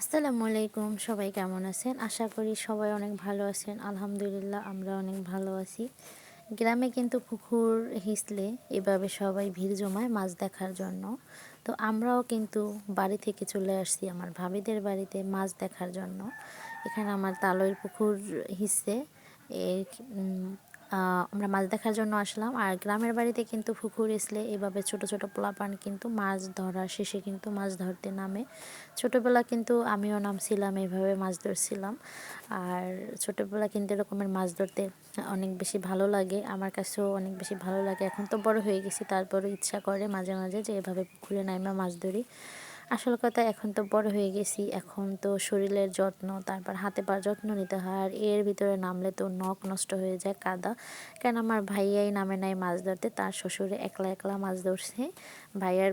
আসসালামু আলাইকুম, সবাই কেমন আছেন? আশা করি সবাই অনেক ভালো আছেন। আলহামদুলিল্লাহ, আমরা অনেক ভালো আছি। গ্রামে কিন্তু পুকুর, হিসলে এভাবে সবাই ভিড় জমায় মাছ দেখার জন্য। তো আমরাও কিন্তু বাড়ি থেকে চলে আসছি আমার ভাবিদের বাড়িতে মাছ দেখার জন্য। এখানে আমার তালয়ের পুকুর হিসে আমরা মাছ দেখার জন্য আসলাম। আর গ্রামের বাড়িতে কিন্তু পুকুর এসলে এভাবে ছোট ছোট পোলাপান কিন্তু মাছ ধরার শেষে কিন্তু মাছ ধরতে নামে। ছোটোবেলা কিন্তু আমিও নামছিলাম এইভাবে মাছ ধরছিলাম। আর ছোটোবেলা কিন্তু এরকমের মাছ ধরতে অনেক বেশি ভালো লাগে। আমার কাছেও অনেক বেশি ভালো লাগে। এখন তো বড় হয়ে গেছি, তারপরও ইচ্ছা করে মাঝে মাঝে যে এভাবে পুকুরে নাইমা মাছ ধরি। আসল কথা, এখন তো বড় হয়ে গেছি। এখন তো শরীরের যত্ন, তারপর হাতে পা যত্ন নিতে হয়। আর এর ভিতরে নামলে তো নখ নষ্ট হয়ে যায়, কাদা। কেন আমার ভাইয়াই নামে নাই মাছ ধরতে? তার শ্বশুরে একলা একলা মাছ ধরছে। ভাইয়ার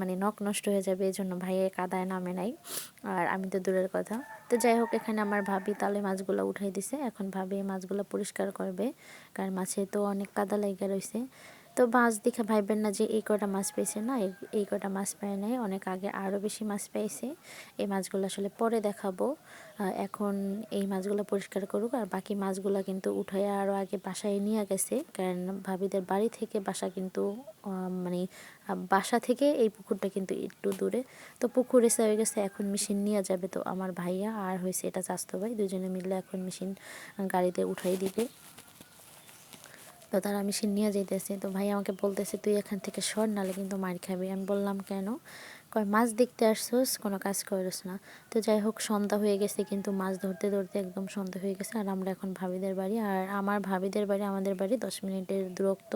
মানে নখ নষ্ট হয়ে যাবে এই জন্য ভাইয়া কাদায় নামে নাই। আর আমি তো দূরের কথা। তো যাই হোক, এখানে আমার ভাবি তালে মাছগুলো উঠাই দিছে। এখন ভাবি মাছগুলো পরিষ্কার করবে। কারণ মাছে তো অনেক কাদা লেগে রয়েছে তো মাছ দেখে ভাইবেন না যে এই কটা মাছ পেয়েছে না? এই কটা মাছ পায় নাই। অনেক আগে আরও বেশি মাছ পেয়েছে। এই মাছগুলো আসলে পরে দেখাবো। এখন এই মাছগুলো পরিষ্কার করুক আর বাকি মাছগুলো কিন্তু উঠে আরও আগে বাসায় নিয়ে গেছে। কারণ ভাবিদের বাড়ি থেকে বাসা কিন্তু মানে বাসা থেকে এই পুকুরটা কিন্তু একটু দূরে। তো পুকুর এসে হয়ে গেছে, এখন মেশিন নিয়ে যাবে তো আমার ভাইয়া আর হয়েছে এটা চাস্তো ভাই। দুজনে মিলে এখন মেশিন গাড়িতে উঠাই দিবে। তো তারা আমি মেশিন নিয়ে যেতেছে তো ভাই আমাকে বলতেছে, তুই এখান থেকে সর নালে কিন্তু মার খাবি। আমি বললাম, কেন? কয়, মাছ দেখতে আসছোস, কোনো কাজ করিস না। তো যাই হোক, সন্ধ্যা হয়ে গেছে, কিন্তু মাছ ধরতে ধরতে একদম সন্ধ্যা হয়ে গেছে। আর আমরা এখন ভাবিদের বাড়ি, আর আমার ভাবিদের বাড়ি, আমাদের বাড়ি দশ মিনিটের দূরত্ব।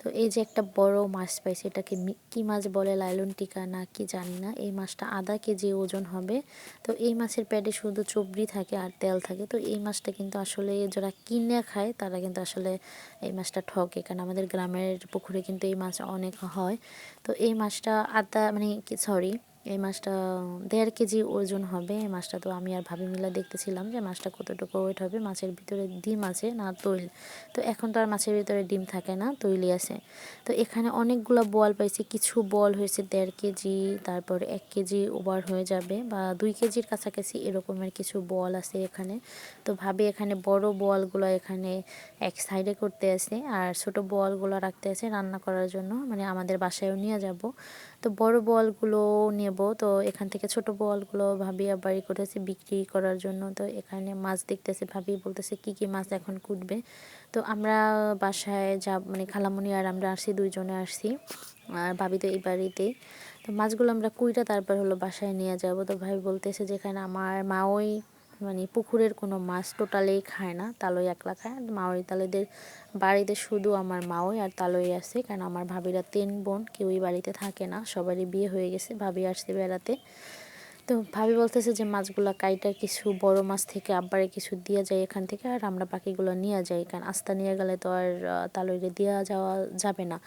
তো এই যে একটা বড় মাছ পাইছি, এটাকে কি মাছ বলে লাইলন টিকা না কি জানি না, এই মাছটা আধা কেজি ওজন হবে। তো এই মাছের প্যাডে শুধু চবড়ি থাকে আর তেল থাকে। তো এই মাছটা কিন্তু আসলে যারা কিনে খায়, তারা কিন্তু আসলে এই মাছটা ঠকে। কারণ আমাদের গ্রামের পুকুরে কিন্তু এই মাছ অনেক হয়। তো এই মাছটা আধা মানে সরি এই মাছটা দেড় কেজি ওজন হবে, এই মাছটা তো আমি আর ভাবি মিলা দেখতেছিলাম যে মাছটা কতটুকু ওয়েট হবে, মাছের ভিতরে ডিম আছে না তৈল? তো এখন তো আর মাছের ভিতরে ডিম থাকে না তৈলি আছে। তো এখানে অনেকগুলো বল পাইছি, কিছু বল হয়েছে দেড় কেজি, তারপর এক কেজি ওভার হয়ে যাবে বা দুই কেজির কাছাকাছি এরকমের কিছু বল আছে এখানে। তো ভাবি এখানে বড় বলগুলো এখানে এক সাইডে করতে আছে আর ছোট বলগুলো রাখতে আছে রান্না করার জন্য মানে আমাদের বাসায়ও নিয়ে যাব। তো বড় বলগুলো নেব তো এখান থেকে ছোট বলগুলো ভাবি বাড়ি করেছে বিক্রি করার জন্য। তো এখানে মাছ দেখতেছে, ভাবি বলতেছে কি কি মাছ এখন কুটবে। তো আমরা বাসায় যা মানে খালামুনি আর আমরা আসছি দুইজনে আসছি আর ভাবি তো এই বাড়িতেই। তো মাছগুলো আমরা কুইটা তারপর হলো বাসায় নিয়ে যাব। তো ভাই বলতেছে যেখানে আমার মা ওই মানে পুকুরের কোনো মাছ টোটালেই খায় না, তালই একলা খায়। আর মাওয়ারি তালেদের বাড়িতে শুধু আমার মাওই আর তালই আসে কারণ আমার ভাবিরা তিন বোন, কেউই বাড়িতে থাকে না, সবারই বিয়ে হয়ে গেছে, ভাবি আসছে বেড়াতে। তো ভাবি বলতেছে যে মাছগুলো কাইটা কিছু বড় মাছ থেকে আব্বারে কিছু দিয়ে যায় এখান থেকে, আর আমরা বাকিগুলো নিয়ে যাই। কারণ আস্তা নিয়ে গেলে তো আর তালইরে দেওয়া যাওয়া যাবে না।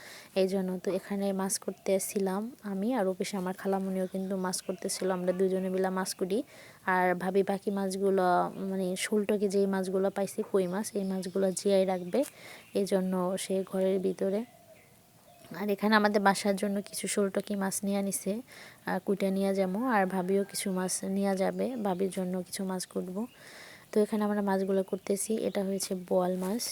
এই জন্য তো এখানে মাছ করতে ছিলাম আমি, আর অফিসে আমার খালামুনিও কিন্তু মাছ করতেছিল। আমরা দুজনে মিলে মাছ করি। আর ভাবি বাকি মাছগুলো মানে শুলটকে যেই মাছগুলো পাইছি, কই মাছ, এই মাছগুলো জিয়াই রাখবে। এই জন্য সে ঘরের ভিতরে আর এখানে আমাদের বাসার জন্য কিছু শোলটকি মাছ নিয়ে নিছে আর কুটে নিয়ে যাব, আর ভাবিও কিছু মাছ নিয়ে যাবে, ভাবির জন্য কিছু মাছ কুটবো তো এখানে আমরা মাছগুলো করতেছি, এটা হয়েছে বোয়াল মাছ।